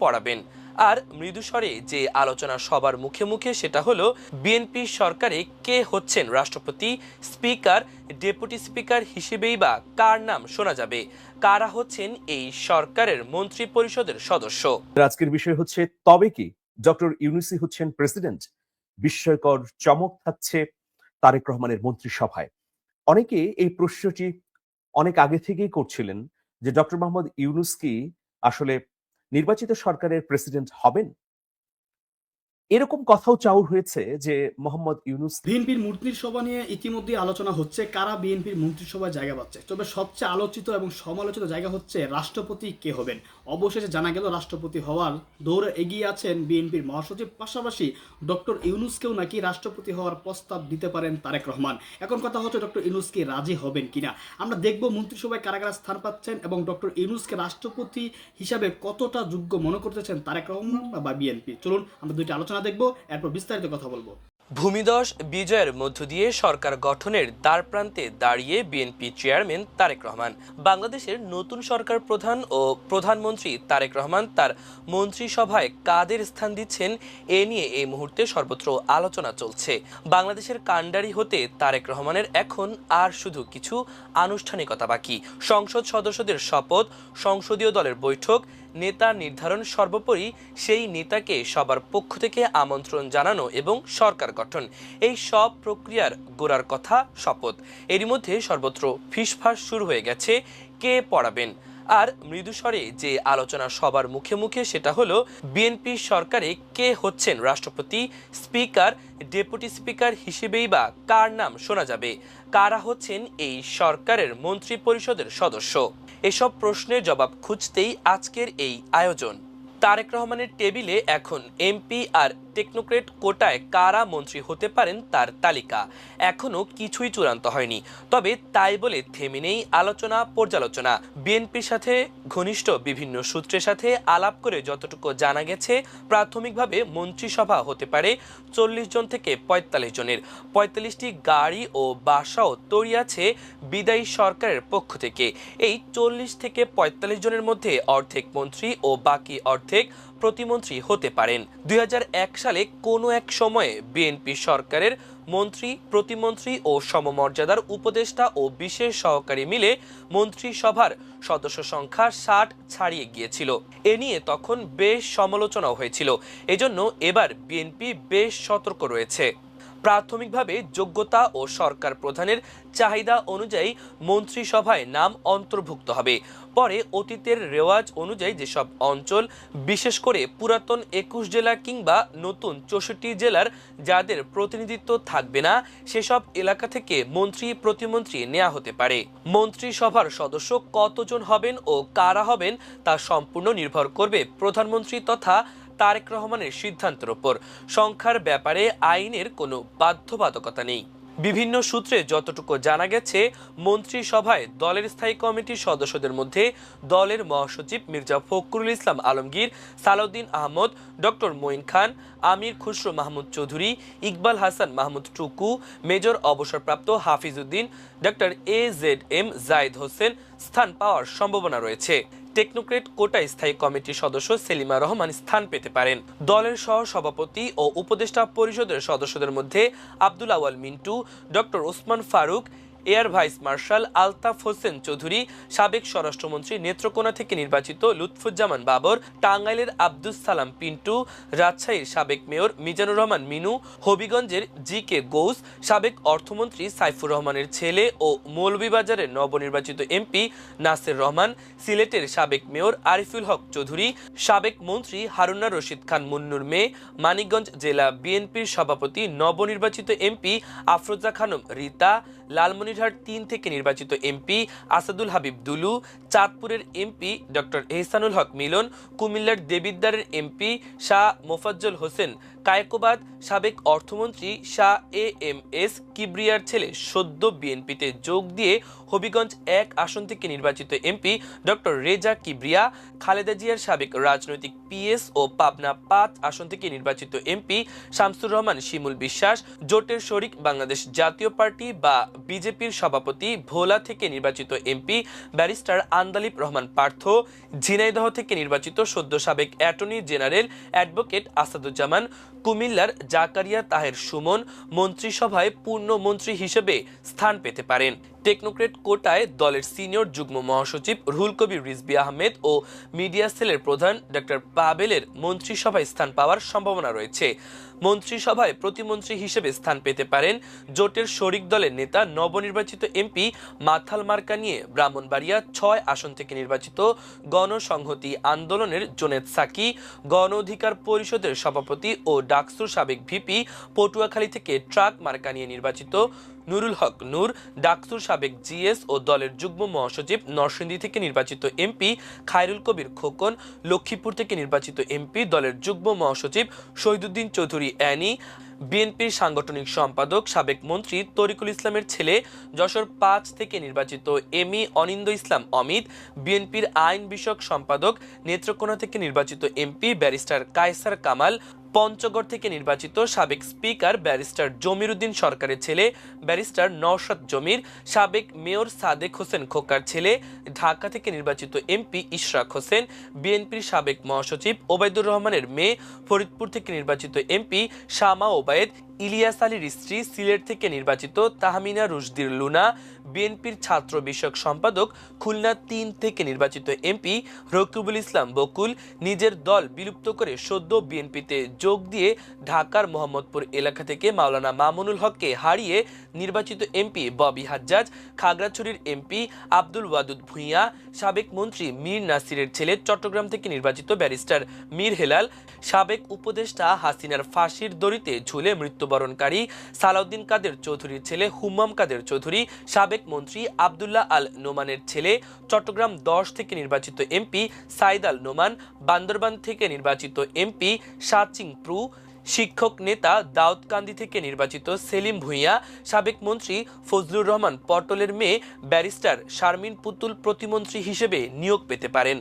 পড়াবেন। আর মৃদুস্বরে যে আলোচনা সবার মুখে মুখে, সেটা হলো বিএনপি সরকারে কে হচ্ছেন রাষ্ট্রপতি, স্পিকার, ডেপুটি স্পিকার হিসেবেই বা কার নাম শোনা যাবে? কারা হচ্ছেন এই সরকারের মন্ত্রী পরিষদের সদস্য আজকের বিষয় হচ্ছে, তবে কি ডক্টর ইউনুসি হচ্ছেন প্রেসিডেন্ট? বিস্ময়কর চমক থাকছে তারেক রহমানের মন্ত্রিসভায়। অনেকে এই প্রশ্নটি অনেক আগে থেকেই করছিলেন যে, ডক্টর মোহাম্মদ ইউনুস কি আসলে নির্বাচিত সরকারের প্রেসিডেন্ট হবেন? এরকম কথাও চাউর হয়েছে যে মোহাম্মদ ইউনুস বিএনপির মন্ত্রিসভা নিয়ে ইতিমধ্যে আলোচনা হচ্ছে, কারা বিএনপির মন্ত্রিসভায় জায়গা পাচ্ছে? তবে সবচেয়ে আলোচিত এবং সমালোচিত জায়গা হচ্ছে রাষ্ট্রপতি কে হবেন। অবশেষে জানা গেল, রাষ্ট্রপতি হওয়ার দৌড়ে এগিয়ে আছেন বিএনপির মহাসচিব, পাশাপাশি ডক্টর ইউনুসকেও নাকি রাষ্ট্রপতি হওয়ার প্রস্তাব দিতে পারেন তারেক রহমান। এখন কথা হচ্ছে, ডক্টর ইউনুস কি রাজি হবেন কিনা? আমরা দেখব মন্ত্রিসভায় কারা কারা স্থান পাচ্ছেন এবং ডক্টর ইউনুসকে রাষ্ট্রপতি হিসাবে কতটা যোগ্য মনে করতেছেন তারেক রহমান বা বিএনপি। চলুন, আমরা দুইটা আলোচনা দেখব, এরপর বিস্তারিত কথা বলব। ভূমিদশ বিজয়ের মধ্য দিয়ে সরকার গঠনের দ্বার প্রান্তে দাঁড়িয়ে বিএনপি চেয়ারম্যান তারেক রহমান, বাংলাদেশের নতুন সরকার প্রধান ও প্রধানমন্ত্রী তারেক রহমান তার মন্ত্রিসভায় কাদের স্থান দিচ্ছেন এ নিয়ে এই মুহূর্তে সর্বত্র আলোচনা চলছে। বাংলাদেশের কাণ্ডারি হতে তারেক রহমানের এখন আর শুধু কিছু আনুষ্ঠানিকতা বাকি। সংসদ সদস্যদের শপথ, সংসদীয় দলের বৈঠক নেতা নির্ধারণ সর্বোপরি সেই নেতাকে সবার পক্ষ থেকে আমন্ত্রণ জানানো এবং সরকার গঠন। এই সব প্রক্রিয়ার গোড়ার কথা শপথ। এরই মধ্যে সর্বত্র ফিসফাস শুরু হয়ে গেছে, কে পড়াবেন? আর মৃদুস্বরে যে আলোচনা সবার মুখে মুখে সেটা হলো, বিএনপি সরকারে কে হচ্ছেন রাষ্ট্রপতি, স্পিকার, ডেপুটি স্পিকার হিসেবেই বা কার নাম শোনা যাবে? কারা হচ্ছেন এই সরকারের মন্ত্রী পরিষদের সদস্য? এসব প্রশ্নের জবাব খুঁজতেই আজকের এই আয়োজন। তারেক রহমানের টেবিলে এখন এমপি আর টেকনোক্রেট কোটায় কারা মন্ত্রী হতে পারেন তার তালিকা। এখনও কিছুই চূড়ান্ত হয়নি। তবে তাই বলে থেমে নেই আলোচনা, পর্যালোচনা। বিএনপির সাথে, ঘনিষ্ঠ বিভিন্ন সূত্রের সাথে আলাপ করে যতটুকু জানা গেছে, প্রাথমিকভাবে মন্ত্রিসভা হতে পারে চল্লিশ জন থেকে পঁয়তাল্লিশ জনের। পঁয়তাল্লিশটি গাড়ি ও বাসাও তৈরি আছে বিদায়ী সরকারের পক্ষ থেকে। এই চল্লিশ থেকে পঁয়তাল্লিশ জনের মধ্যে অর্ধেক মন্ত্রী ও বাকি অর্ধেক প্রতিমন্ত্রী হতে পারেন। দুই হাজার এক সালে কোনো এক সময়ে বিএনপি সরকারের মন্ত্রী, প্রতিমন্ত্রী ও সমমর্যাদার উপদেষ্টা ও বিশেষ সহকারী মিলে মন্ত্রিসভার সদস্য সংখ্যা ষাট ছাড়িয়ে গিয়েছিল। এ নিয়ে তখন বেশ সমালোচনাও হয়েছিল। এজন্য এবার বিএনপি বেশ সতর্ক রয়েছে। প্রাথমিকভাবে যোগ্যতা ও সরকার প্রধানের চাহিদা অনুযায়ী মন্ত্রিসভায় নাম অন্তর্ভুক্ত হবে। পরে অতীতের রেওয়াজ অনুযায়ী যেসব অঞ্চল, বিশেষ করে পুরাতন একুশ জেলা কিংবা নতুন চৌষট্টি জেলার যাদের প্রতিনিধিত্ব থাকবে না, সেসব এলাকা থেকে মন্ত্রী প্রতিমন্ত্রী নেওয়া হতে পারে। মন্ত্রিসভার সদস্য কতজন হবেন ও কারা হবেন তা সম্পূর্ণ নির্ভর করবে প্রধানমন্ত্রী তথা তারেক রহমানের সিদ্ধান্তের ওপর। সংখ্যার ব্যাপারে আইনের কোনো বাধ্যবাধকতা নেই। বিভিন্ন সূত্রে যতটুকু জানা গেছে, মন্ত্রিসভায় দলের স্থায়ী কমিটির সদস্যদের মধ্যে দলের মহাসচিব মির্জা ফখরুল ইসলাম আলমগীর, সালাউদ্দিন আহমদ, ডক্টর মঈন খান, আমির খুসরো মাহমুদ চৌধুরী, ইকবাল হাসান মাহমুদ টুকু, মেজর অবসরপ্রাপ্ত Hafizuddin, doctor A Z M Zahid Hossain স্থান পাওয়ার সম্ভাবনা রয়েছে। টেকনোক্রেট কোটা স্থায়ী কমিটির সদস্য সেলিমা রহমান স্থান পেতে পারেন। দলের সহ সভাপতি ও উপদেষ্টা পরিষদের সদস্যদের মধ্যে Abdul Awal Mintoo, doctor Osman Faruk air vice marshal Altaf Hossain Chowdhury, সাবেক স্বরাষ্ট্রমন্ত্রী নেত্রকোনা থেকে নির্বাচিত লুৎফুজ্জামান বাবর, টাঙ্গাইলের আব্দুস সালাম পিন্টু, রাজশাহীর সাবেক মেয়র মিজানুর রহমান মিনু, হবিগঞ্জের জি কে গৌস, সাবেক অর্থমন্ত্রী সাইফুর রহমানের ছেলে ও মৌলভীবাজারের নবনির্বাচিত এমপি নাসির রহমান, সিলেটের সাবেক মেয়র আরিফুল হক চৌধুরী, সাবেক মন্ত্রী হারুনা রশিদ খান মুন্নুর মেয়ে, মানিকগঞ্জ জেলা বিএনপির সভাপতি, নবনির্বাচিত এমপি আফরোজা খানম রীতা লালমনিরহাট তিন থেকে নির্বাচিত এমপি আসাদুল হাবিব দুলু, চাঁদপুরের এমপি ডক্টর এহসানুল হক মিলন, কুমিল্লার দেবিদ্দারের এমপি শাহ মোফাজ্জল হোসেন কায়কোবাদ সাবেক অর্থমন্ত্রী শাহ এ এম এস কিবরিয়ার ছেলে সদ্য বিএনপিতে যোগ দিয়ে হবিগঞ্জ এক আসন থেকে নির্বাচিত এমপি ডক্টর রেজা কিবরিয়া, খালেদা জিয়ার সাবেক রাজনৈতিক পিএস ও পাবনা পাঁচ আসন থেকে নির্বাচিত এমপি শামসুর রহমান শিমুল বিশ্বাস, জোটের শরিক বাংলাদেশ জাতীয় পার্টি বা বিজেপির সভাপতি ভোলা থেকে নির্বাচিত এমপি ব্যারিস্টার আন্দালিব রহমান পার্থ, ঝিনাইদহ থেকে নির্বাচিত সদ্য সাবেক অ্যাটর্নি জেনারেল অ্যাডভোকেট আসাদুজ্জামান কুমিল্লার জাকারিয়া তাহের সুমন মন্ত্রিসভায় পূর্ণ মন্ত্রী হিসেবে স্থান পেতে পারেন। টেকনোক্রেট কোটায় দলের সিনিয়র যুগ্ম মহাসচিব রুহুল কবির রিজবি আহমেদ ও মিডিয়া সেলের প্রধান ডক্টর পাবেলের মন্ত্রিসভায় স্থান পাওয়ার সম্ভাবনা রয়েছে। মন্ত্রিসভায় প্রতিমন্ত্রী হিসেবে স্থান পেতে পারেন জোটের শরিক দলের নেতা, নবনির্বাচিত এমপি মাথাল মার্কা নিয়ে ব্রাহ্মণবাড়িয়া, ছয় আসন থেকে নির্বাচিত গণসংহতি আন্দোলনের জোনেদ সাকি গণ অধিকার পরিষদের সভাপতি ও ডাকসুর সাবেক ভিপি পটুয়াখালী থেকে ট্রাক মার্কা নিয়ে নির্বাচিত নুরুল হক নূর, ডাকসুর সাবেক জিএস ও দলের যুগ্ম মহাসচিব, নরসিংদী থেকে নির্বাচিত এমপি খায়রুল কবির খোকন, লক্ষ্মীপুর থেকে নির্বাচিত এমপি দলের যুগ্ম মহাসচিব শহীদুদ্দিন চৌধুরী অ্যানি বিএনপির সাংগঠনিক সম্পাদক সাবেক মন্ত্রী তরিকুল ইসলামের ছেলে যশোর পাঁচ থেকে নির্বাচিত এমি অনিন্দ ইসলাম অমিত, বিএনপির আইন বিষয়ক সম্পাদক নেত্রকোনা থেকে নির্বাচিত এমপি ব্যারিস্টার কায়সার কামাল পঞ্চগড় থেকে নির্বাচিত সাবেক স্পিকার ব্যারিস্টার জমির উদ্দিন সরকারের ছেলে, ব্যারিস্টার নওশাদ জমির, সাবেক মেয়র সাদেক হোসেন খোকার ছেলে, ঢাকা থেকে নির্বাচিত এমপি ইশরাক হোসেন, বিএনপির সাবেক মহাসচিব ওবায়দুর রহমানের মেয়ে, ফরিদপুর থেকে নির্বাচিত এমপি শামা ওবায়েদ ইলিয়াস আলীর স্ত্রী সিলেট থেকে নির্বাচিত তাহমিনা রুশদির লুনা, বিএনপির ছাত্র বিষয়ক সম্পাদক খুলনা তিন থেকে নির্বাচিত এমপি রকিবুল ইসলাম বকুল নিজের দল বিলুপ্ত করে সদ্য বিএনপিতে যোগ দিয়ে ঢাকার মোহাম্মদপুর এলাকা থেকে মাওলানা মামুনুল হককে হারিয়ে নির্বাচিত এমপি ববি হাজ্জাজ, খাগড়াছড়ির এমপি আব্দুল ওয়াদুদ ভূঁইয়া, সাবেক মন্ত্রী মীর নাসিরের ছেলে চট্টগ্রাম থেকে নির্বাচিত ব্যারিস্টার মীর হেলাল, সাবেক উপদেষ্টা হাসিনার ফাঁসির দড়িতে ঝুলে মৃত্যুবরণকারী সালাউদ্দিন কাদের চৌধুরীর ছেলে, হুম্মাম কাদের চৌধুরী, সাবেক মন্ত্রী আবদুল্লাহ আল নোমানের ছেলে, চট্টগ্রাম দশ থেকে নির্বাচিত এমপি সাইদ আল নোমান, বান্দরবান থেকে নির্বাচিত এমপি সাচিং প্রু, শিক্ষক নেতা দাউদকান্দি থেকে নির্বাচিত সেলিম ভুঁইয়া, সাবেক মন্ত্রী ফজলুর রহমান পটলের মেয়ে ব্যারিস্টার শারমিন পুতুল প্রতিমন্ত্রী হিসেবে নিয়োগ পেতে পারেন।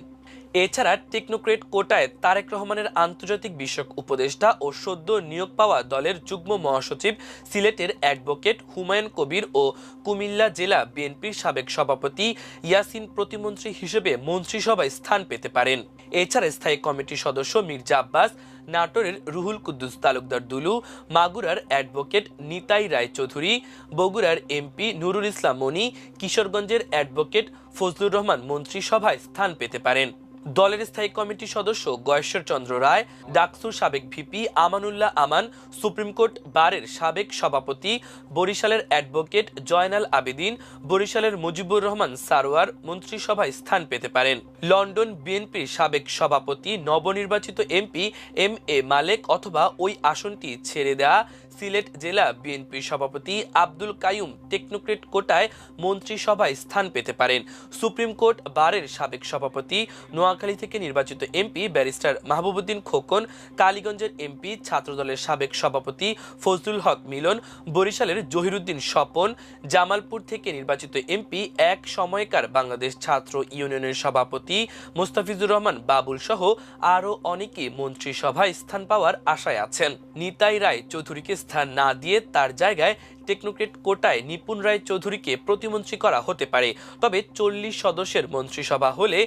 এছাড়া টেকনোক্রেট কোটায় তারেক রহমানের আন্তর্জাতিক বিষয়ক উপদেষ্টা ও সদ্য নিয়োগ পাওয়া দলের যুগ্ম মহাসচিব, সিলেটের অ্যাডভোকেট হুমায়ুন কবির ও কুমিল্লা জেলা বিএনপির সাবেক সভাপতি ইয়াসিন প্রতিমন্ত্রী হিসেবে মন্ত্রিসভায় স্থান পেতে পারেন। এছাড়া স্থায়ী কমিটির সদস্য মির্জা আব্বাস, নাটোরের রুহুল কুদ্দুস তালুকদার দুলু, মাগুরার অ্যাডভোকেট নিতাই রায়চৌধুরী, বগুড়ার এমপি নুরুল ইসলাম মনি কিশোরগঞ্জের অ্যাডভোকেট ফজলুর রহমান মন্ত্রিসভায় স্থান পেতে পারেন। দলের স্থায়ী কমিটির সদস্য গয়েশ্বর চন্দ্র রায় ডাকসুর সাবেক VP Amanullah Aman, supreme court বারের সাবেক সভাপতি বরিশালের অ্যাডভোকেট জয়নাল আবেদিন, বরিশালের মুজিবুর রহমান সারোয়ার মন্ত্রিসভায় স্থান পেতে পারেন। লন্ডন বিএনপির সাবেক সভাপতি, নবনির্বাচিত এমপি এম এ মালেক অথবা ওই আসনটি ছেড়ে দেয়া সিলেট জেলা বিএনপির সভাপতি আব্দুল কায়ুম টেকনোক্রেট কোটায় মন্ত্রিসভায় স্থান পেতে পারেন। সুপ্রিম কোর্ট বারের সাবেক সভাপতি, নোয়াখালী থেকে নির্বাচিত এমপি ব্যারিস্টার মাহবুবুদ্দিন খোকন, কালীগঞ্জের এমপি, ছাত্রদলের সাবেক সভাপতি ফজলুল হক মিলন, বরিশালের জহিরুদ্দিন স্বপন, জামালপুর থেকে নির্বাচিত এমপি, এক সময়কার বাংলাদেশ ছাত্র ইউনিয়নের সভাপতি মোস্তাফিজুর রহমান বাবুল সহ আরও অনেকে মন্ত্রিসভায় স্থান পাওয়ার আশায় আছেন। নিতাই রায় চৌধুরীকে স্থান না দিয়ে তার জায়গায় টেকনোক্রেট কোটায় নিপুণ রায় চৌধুরীকে প্রতিমন্ত্রী করা হতে পারে। তবে চল্লিশ সদস্যের মন্ত্রিসভা হলে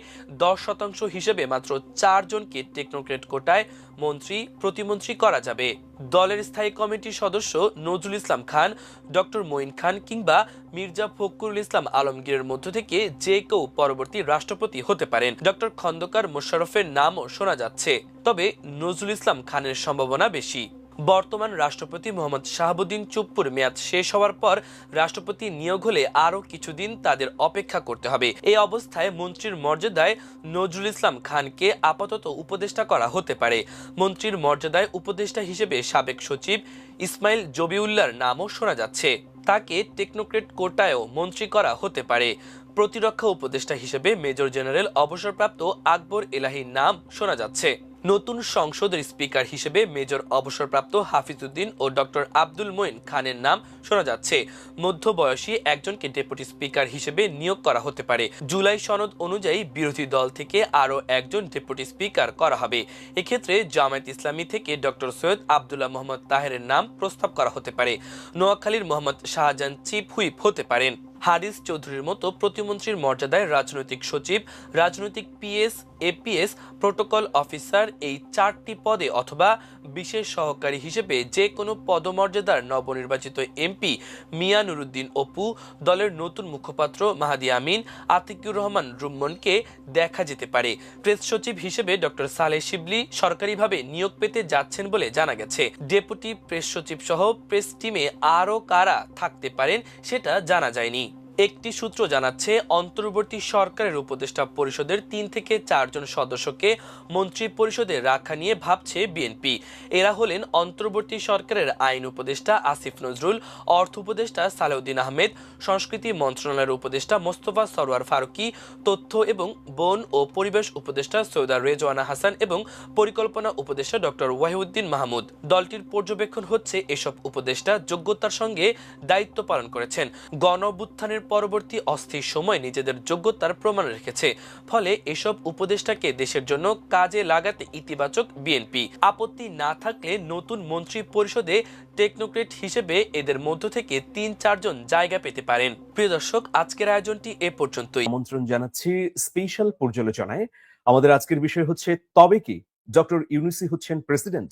দশ শতাংশ হিসেবে মাত্র চারজনকে টেকনোক্রেট কোটায় মন্ত্রী, প্রতিমন্ত্রী করা যাবে। দলের স্থায়ী কমিটির সদস্য নজরুল ইসলাম খান, ডক্টর মঈন খান কিংবা মির্জা ফখরুল ইসলাম আলমগীরের মধ্য থেকে যে কেউ পরবর্তী রাষ্ট্রপতি হতে পারেন। ডক্টর খন্দকার মোশাররফের নামও শোনা যাচ্ছে। তবে নজরুল ইসলাম খানের সম্ভাবনা বেশি। বর্তমান রাষ্ট্রপতি মোহাম্মদ শাহাবুদ্দিন চুপ্পুর মেয়াদ শেষ হওয়ার পর রাষ্ট্রপতি নিয়োগ হলে আরও কিছুদিন তাদের অপেক্ষা করতে হবে। এই অবস্থায় মন্ত্রীর মর্যাদায় নজরুল ইসলাম খানকে আপাতত উপদেষ্টা করা হতে পারে। মন্ত্রীর মর্যাদায় উপদেষ্টা হিসেবে সাবেক সচিব ইসমাইল জবিউল্লাহর নামও শোনা যাচ্ছে। তাকে টেকনোক্রেট কোটায়ও মন্ত্রী করা হতে পারে। প্রতিরক্ষা উপদেষ্টা হিসেবে মেজর জেনারেল অবসরপ্রাপ্ত আকবর এলাহির নাম শোনা যাচ্ছে। নতুন সংসদের স্পিকার হিসেবে মেজর অবসরপ্রাপ্ত হাফিজউদ্দিন ও ডক্টর আব্দুল মঈন খানের নাম শোনা যাচ্ছে। মধ্যবয়সী একজনকে ডেপুটি স্পিকার হিসেবে নিয়োগ করা হতে পারে। জুলাই সনদ অনুযায়ী বিরোধী দল থেকে আরও একজন ডেপুটি স্পিকার করা হবে। এক্ষেত্রে জামায়াত ইসলামী থেকে ডক্টর সৈয়দ আবদুল্লাহ মোহাম্মদ তাহেরের নাম প্রস্তাব করা হতে পারে। নোয়াখালীর মোহাম্মদ শাহজাহান চিফ হুইপ হতে পারেন। হারিস চৌধুরীর মতো প্রতিমন্ত্রীর মর্যাদায় রাজনৈতিক সচিব, রাজনৈতিক পিএস, এপিএস, প্রোটোকল অফিসার এই চারটি পদে অথবা বিশেষ সহকারী হিসেবে যে কোনো পদমর্যাদার নবনির্বাচিত এমপি মিয়া নুরুদ্দিন অপু, দলের নতুন মুখপাত্র মাহাদি আমিন, আতিকুর রহমান রুম্মনকে দেখা যেতে পারে। প্রেস সচিব হিসেবে ডক্টর সালেহ শিবলি সরকারিভাবে নিয়োগ পেতে যাচ্ছেন বলে জানা গেছে। ডেপুটি প্রেস সচিব সহ প্রেস টিমে আরও কারা থাকতে পারেন সেটা জানা যায়নি। একটি সূত্র জানাচ্ছে, অন্তর্বর্তী সরকারের উপদেষ্টা পরিষদের তিন থেকে চারজন সদস্যকে মন্ত্রী পরিষদে রাখা নিয়ে ভাবছে বিএনপি। এরা হলেন অন্তর্বর্তী সরকারের আইন উপদেষ্টা আসিফ নজরুল, অর্থ উপদেষ্টা সালাউদ্দিন আহমেদ, সংস্কৃতি মন্ত্রণালয়ের উপদেষ্টা মোস্তফা সরোয়ার ফারুকি, তথ্য এবং বন ও পরিবেশ উপদেষ্টা সৈয়দা রেজওয়ানা হাসান এবং পরিকল্পনা উপদেষ্টা ডক্টর ওয়াহিউদ্দিন মাহমুদ। দলটির পর্যবেক্ষণ হচ্ছে, এসব উপদেষ্টা যোগ্যতার সঙ্গে দায়িত্ব পালন করেছেন। গণবুত্থানের পরবর্তী অস্থির সময় নিজেদের যোগ্যতার প্রমাণ রেখেছে। ফলে এসব উপদেষ্টাকে দেশের জন্য কাজে লাগাতে ইতিবাচক বিএনপি। আপত্তি না থাকলে নতুন মন্ত্রী পরিষদে টেকনোক্রেট হিসেবে এদের মধ্য থেকে তিন চারজন জায়গা পেতে পারেন। প্রিয় দর্শক, আজকের আয়োজনটি এ পর্যন্তই। আমন্ত্রণ জানাচ্ছি স্পেশাল পর্যালোচনায়। আমাদের আজকের বিষয় হচ্ছে, তবে কি ডক্টর ইউনুসি হচ্ছেন প্রেসিডেন্ট?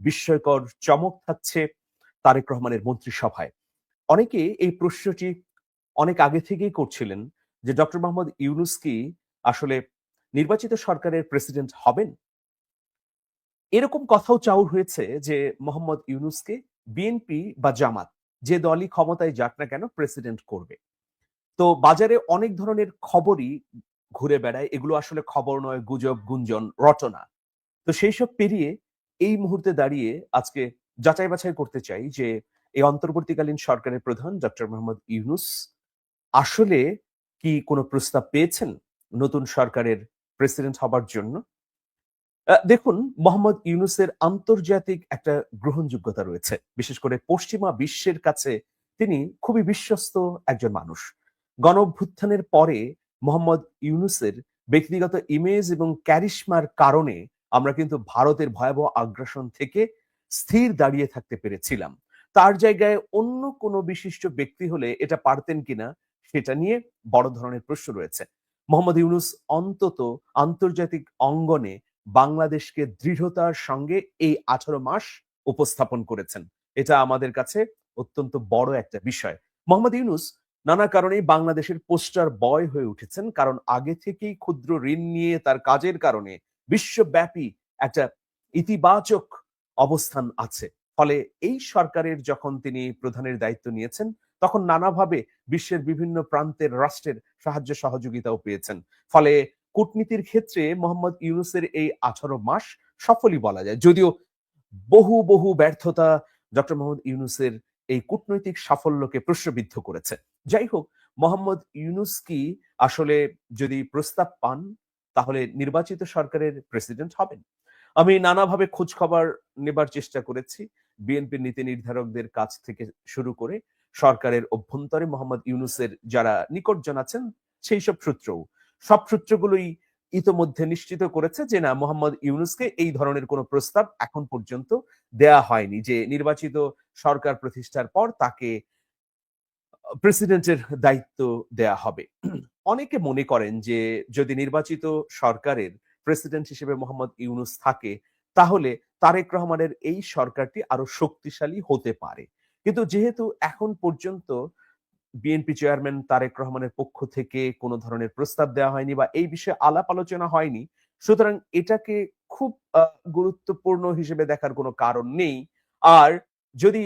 বিস্ময়কর চমক থাকছে তারেক রহমানের মন্ত্রিসভায়। অনেকে এই প্রশ্নটি অনেক আগে থেকেই করছিলেন যে ডক্টর মোহাম্মদ ইউনুস কি আসলে নির্বাচিত সরকারের প্রেসিডেন্ট হবেন? এরকম কথাও চাউর হয়েছে যে মোহাম্মদ ইউনুসকে বিএনপি বা জামাত, যে দলই ক্ষমতায় যাক না কেন প্রেসিডেন্ট করবে। তো বাজারে অনেক ধরনের খবরই ঘুরে বেড়ায়, এগুলো আসলে খবর নয়, গুজব, গুঞ্জন, রটনা। তো সেই সব পেরিয়ে এই মুহূর্তে দাঁড়িয়ে আজকে যাচাই বাছাই করতে চাই যে এই অন্তর্বর্তীকালীন সরকারের প্রধান ডক্টর মোহাম্মদ ইউনুস আসলে কি কোনো প্রস্তাব পেয়েছেন নতুন সরকারের প্রেসিডেন্ট হবার জন্য? দেখুন, মোহাম্মদ ইউনুসের আন্তর্জাতিক একটা গ্রহণযোগ্যতা রয়েছে। বিশেষ করে পশ্চিমা বিশ্বের কাছে তিনি খুবই বিশ্বস্ত একজন মানুষ। গণ পরে মোহাম্মদ ইউনুসের ব্যক্তিগত ইমেজ এবং ক্যারিশমার কারণে আমরা কিন্তু ভারতের ভয়াবহ আগ্রাসন থেকে স্থির দাঁড়িয়ে থাকতে পেরেছিলাম। তার জায়গায় অন্য কোনো বিশিষ্ট ব্যক্তি হলে এটা পারতেন কিনা সেটা নিয়ে বড় ধরনের প্রশ্ন রয়েছে। মোহাম্মদ ইউনুস অন্তত আন্তর্জাতিক অঙ্গনে বাংলাদেশকে দৃঢ়তার সঙ্গে এই আঠারো মাস উপস্থাপন করেছেন। এটা আমাদের কাছে অত্যন্ত বড় একটা বিষয়। মোহাম্মদ ইউনুস নানা কারণে বাংলাদেশের পোস্টার বয় হয়ে উঠেছেন, কারণ আগে থেকেই ক্ষুদ্র ঋণ নিয়ে তার কাজের কারণে বিশ্বব্যাপী একটা ইতিবাচক অবস্থান আছে। ফলে এই সরকারের যখন তিনি প্রধানের দায়িত্ব নিয়েছেন তখন নানাভাবে বিশ্বের বিভিন্ন প্রান্তের রাষ্ট্রের সাহায্য সহযোগিতাও পেয়েছেন। ফলে কূটনীতির ক্ষেত্রে মোহাম্মদ ইউনুসের এই আঠারো মাস সফলই বলা যায়। যদিও বহু বহু ব্যর্থতা ডক্টর মোহাম্মদ ইউনুসের এই কূটনৈতিক সাফল্যকে প্রশ্নবিদ্ধ করেছে। যাই হোক, মোহাম্মদ ইউনুস কি আসলে যদি প্রস্তাব পান, তাহলে নির্বাচিত সরকারের প্রেসিডেন্ট হবেন? আমি নানাভাবে খোঁজ খবর নেবার চেষ্টা করেছি। বিএনপির নীতি নির্ধারকদের কাছ থেকে শুরু করে সরকারের অভ্যন্তরে মোহাম্মদ ইউনুসের যারা নিকটজন আছেন, সেই সব সূত্রও। সব সূত্রগুলোই ইতোমধ্যে নিশ্চিত করেছে যে না, মোহাম্মদ ইউনুসকে এই ধরনের কোনো প্রস্তাব এখন পর্যন্ত দেয়া হয়নি যে নির্বাচিত সরকার প্রতিষ্ঠার পর তাকে প্রেসিডেন্টের দায়িত্ব দেয়া হবে। অনেকে মনে করেন যে যদি নির্বাচিত সরকারের প্রেসিডেন্ট হিসেবে মোহাম্মদ ইউনুস থাকে, তাহলে তারেক রহমানের এই সরকারটি আরও শক্তিশালী হতে পারে। কিন্তু যেহেতু এখন পর্যন্ত বিএনপি চেয়ারম্যান তারেক রহমানের পক্ষ থেকে কোনো ধরনের প্রস্তাব দেওয়া হয়নি বা এই বিষয়ে আলাপ আলোচনা হয়নি, সুতরাং এটাকে খুব গুরুত্বপূর্ণ হিসেবে দেখার কোনো কারণ নেই। আর যদি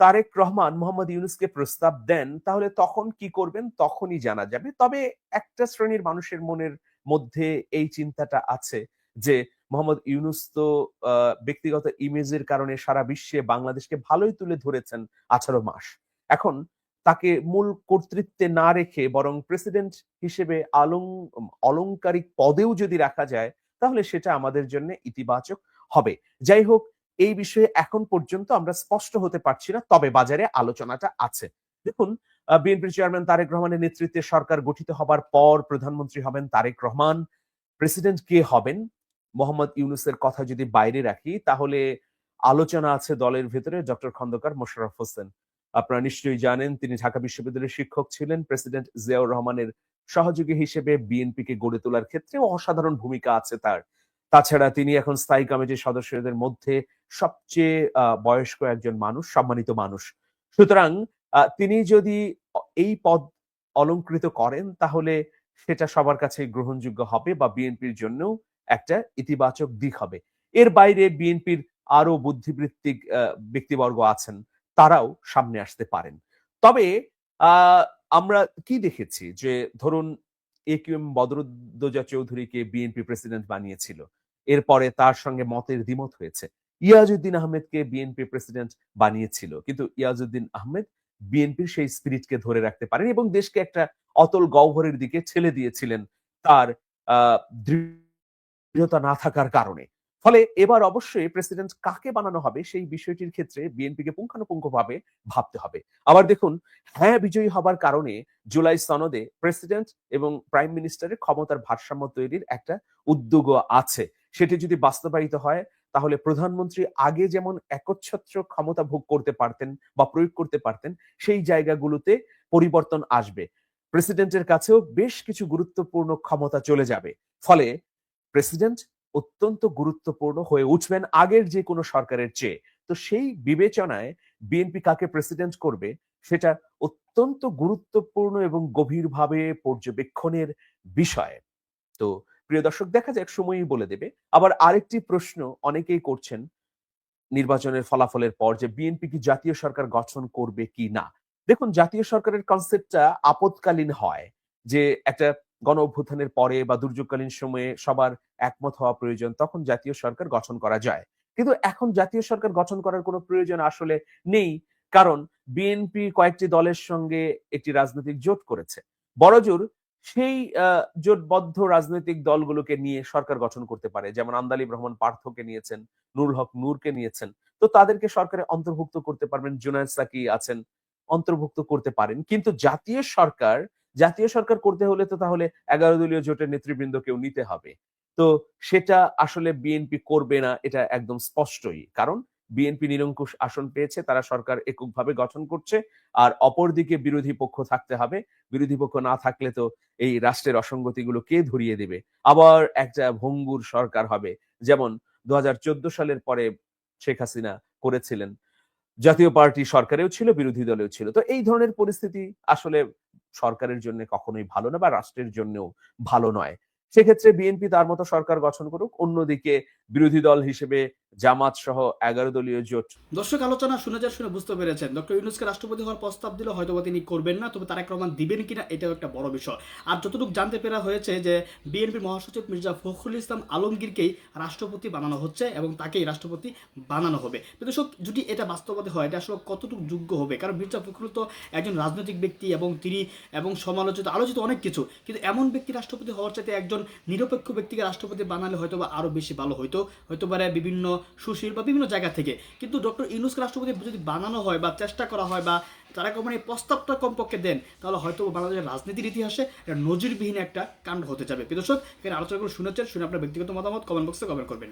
তারেক রহমান মোহাম্মদ ইউনুসকে প্রস্তাব দেন, তাহলে তখন কি করবেন? তখনই জানা যাবে। তবে একটা শ্রেণির মানুষের মনের মধ্যে এই চিন্তাটা আছে যে মোহাম্মদ ইউনুস তো ব্যক্তিগত ইমেজের কারণে সারা বিশ্বে বাংলাদেশকে ভালোই তুলে ধরেছেন আঠারো মাস। এখন তাকে মূল কর্তৃত্বে না রেখে বরং প্রেসিডেন্ট হিসেবে আলং, অলংকারিক পদেও যদি রাখা যায়, তাহলে সেটা আমাদের জন্য ইতিবাচক হবে। যাই হোক, এই বিষয়ে এখন পর্যন্ত আমরা স্পষ্ট হতে পারছি না, তবে বাজারে আলোচনাটা আছে। দেখুন বিএনপির চেয়ারম্যান তারেক রহমানের নেতৃত্বে সরকার গঠিত হবার পর প্রধানমন্ত্রী হবেন তারেক রহমান। প্রেসিডেন্ট কে হবেন? মোহাম্মদ ইউনুসের কথা যদি বাইরে রাখি, তাহলে আলোচনা আছে দলের ভেতরে ডক্টর খন্দকার মোশাররফ হোসেন। আপনারা নিশ্চয়ই জানেন, তিনি ঢাকা বিশ্ববিদ্যালয়ের শিক্ষক ছিলেন, প্রেসিডেন্ট জিয়াউর রহমানের সহযোগী হিসেবে বিএনপিকে গড়ে তোলার ক্ষেত্রে অসাধারণ ভূমিকা আছে তার। তাছাড়া তিনি এখন স্থায়ী কমিটির সদস্যদের মধ্যে সবচেয়ে বয়স্ক একজন মানুষ, সম্মানিত মানুষ। সুতরাং তিনি যদি এই পদ অলংকৃত করেন, তাহলে সেটা সবার কাছে গ্রহণযোগ্য হবে বা বিএনপির জন্যও একটা ইতিবাচক দিক হবে। এর বাইরে বিএনপির আরও বুদ্ধিবৃত্তিক ব্যক্তিবর্গ আছেন তারাও সামনে আসতে পারেন। তবে আমরা কি দেখেছি যে ধরুন এ কিউ এম বদরুদ্দোজা চৌধুরীকে বিএনপি প্রেসিডেন্ট বানিয়েছিল এরপরে তার সঙ্গে মতের দ্বিমত হয়েছে। ইয়াজউদ্দিন আহমেদকে বিএনপি প্রেসিডেন্ট বানিয়েছিল কিন্তু ইয়াজউদ্দিন আহমেদ বিএনপির সেই স্পিরিটকে ধরে রাখতে পারেন এবং দেশকে একটা অতল গহ্বরের দিকে ঠেলে দিয়েছিলেন তার আহ, দৃঢ়তা না থাকার কারণে। ফলে এবার অবশ্যই প্রেসিডেন্ট কাকে বানানো হবে সেই বিষয়টির ক্ষেত্রে বিএনপিকে পুঙ্খানুপুঙ্খভাবে ভাবতে হবে। আবার দেখুন হ্যাঁ বিজয়ী হবার কারণে জুলাই সনদে প্রেসিডেন্ট এবং প্রাইম মিনিস্টারের ক্ষমতার ভারসাম্য তৈরির একটা উদ্যোগও আছে। সেটি যদি বাস্তবায়িত হয়, তাহলে প্রধানমন্ত্রী আগে যেমন একচ্ছত্র ক্ষমতা ভোগ করতে পারতেন বা প্রয়োগ করতে পারতেন, সেই জায়গাগুলোতে পরিবর্তন আসবে। প্রেসিডেন্টের কাছেও বেশ কিছু গুরুত্বপূর্ণ ক্ষমতা চলে যাবে। ফলে প্রেসিডেন্ট অত্যন্ত গুরুত্বপূর্ণ হয়ে উঠবেন আগের যে কোনো সরকারের চেয়ে। তো সেই বিবেচনায় বিএনপি কাকে প্রেসিডেন্ট করবে সেটা অত্যন্ত গুরুত্বপূর্ণ এবং গভীরভাবে পর্যবেক্ষণের বিষয়। তো প্রিয় দর্শক, দেখা যাক, সময়ই বলে দেবে। আবার আরেকটি প্রশ্ন অনেকেই করছেন নির্বাচনের ফলাফলের পর যে বিএনপি কি জাতীয় সরকার গঠন করবে কি না। দেখুন, জাতীয় সরকারের কনসেপ্টটা আপদকালীন হয় যে একটা গণ অভ্যুত্থানের পরে বা দুর্যোগকালীন সময়ে সবার একমত হওয়া প্রয়োজন, তখন জাতীয় সরকার গঠন করা যায়। কিন্তু এখন জাতীয় সরকার গঠন করার কোনো প্রয়োজন আসলে নেই, কারণ বিএনপি কয়েকটি দলের সঙ্গে একটি রাজনৈতিক জোট করেছে। বড়জোর সেই জোটবদ্ধ রাজনৈতিক দলগুলোকে নিয়ে সরকার গঠন করতে পারে। যেমন আন্দালিব রহমান পার্থকে নিয়েছেন, নুরুল হক নূরকে নিয়েছেন। তো তাদেরকে সরকারে অন্তর্ভুক্ত করতে পারবেন, জুনায়দ সাকি আছেন, অন্তর্ভুক্ত করতে পারেন। কিন্তু জাতীয় সরকার জাতীয় সরকার করতে হলে তো তাহলে এগারো দলীয় জোটের নেতৃবৃন্দকেও নিতে হবে। তো সেটা আসলে বিএনপি করবে না, এটা একদম স্পষ্টই। কারণ বিএনপি নিরঙ্কুশ আসন পেয়েছে, তারা সরকার এককভাবে গঠন করছে, আর অপরদিকে বিরোধী পক্ষ থাকতে হবে। বিরোধী পক্ষ না থাকলে তো এই রাষ্ট্রের অসঙ্গতিগুলো কে ধরিয়ে দেবে? আবার একটা ভঙ্গুর সরকার হবে, যেমন দু হাজার চোদ্দ সালের পরে শেখ হাসিনা করেছিলেন। জাতীয় পার্টি সরকারেও ছিল, বিরোধী দলেও ছিল। তো এই ধরনের পরিস্থিতি আসলে সরকারের জন্য কখনোই ভালো না বা রাষ্ট্রের জন্যও ভালো নয়। সেক্ষেত্রে বিএনপি তার মতো সরকার গঠন করুক, অন্যদিকে বিরোধী দল হিসেবে জামাত সহ এগারো দলীয় জোট। দর্শক, আলোচনা শুনে যা শুনে বুঝতে পেরেছেন। ডক্টর ইউনুসকে রাষ্ট্রপতি হওয়ার প্রস্তাব দিলে হয়তো তিনি করবেন না, তবে তারেক রহমান দিবেন কিনা, এটাও একটা বড় বিষয়। আর যতটুকু জানতে পেরা হয়েছে যে বিএনপির মহাসচিব মির্জা ফখরুল ইসলাম আলমগীরকেই রাষ্ট্রপতি বানানো হচ্ছে এবং তাকেই রাষ্ট্রপতি বানানো হবে। দর্শক, যদি এটা বাস্তবতা হয়, এটা আসলে কতটুকু যোগ্য হবে? কারণ মির্জা ফখরুল তো একজন রাজনৈতিক ব্যক্তি এবং তিনি এবং সমালোচিত, আলোচিত অনেক কিছু। কিন্তু এমন ব্যক্তি রাষ্ট্রপতি হওয়ার চাইতে একজন নিরপেক্ষ ব্যক্তিকে রাষ্ট্রপতি বানালে হয়তো বা আরও বেশি ভালো হইতো। হয়তো পারে বিভিন্ন সুশীল বা বিভিন্ন জায়গা থেকে। কিন্তু ডক্টর ইউনুসকে রাষ্ট্রপতি যদি বানানো হয় বা চেষ্টা করা হয় বা তারা কোম্পানি প্রস্তাবটা কমপক্ষে দেন, তাহলে হয়তো বাংলাদেশের রাজনীতির ইতিহাসে নজিরবিহীন একটা কাণ্ড হতে যাবে। প্রিয় দর্শক, এখানে আলোচনা করে শুনেছেন, শুনে আপনার ব্যক্তিগত মতামত কমেন্ট বক্সে কমেন্ট করবেন।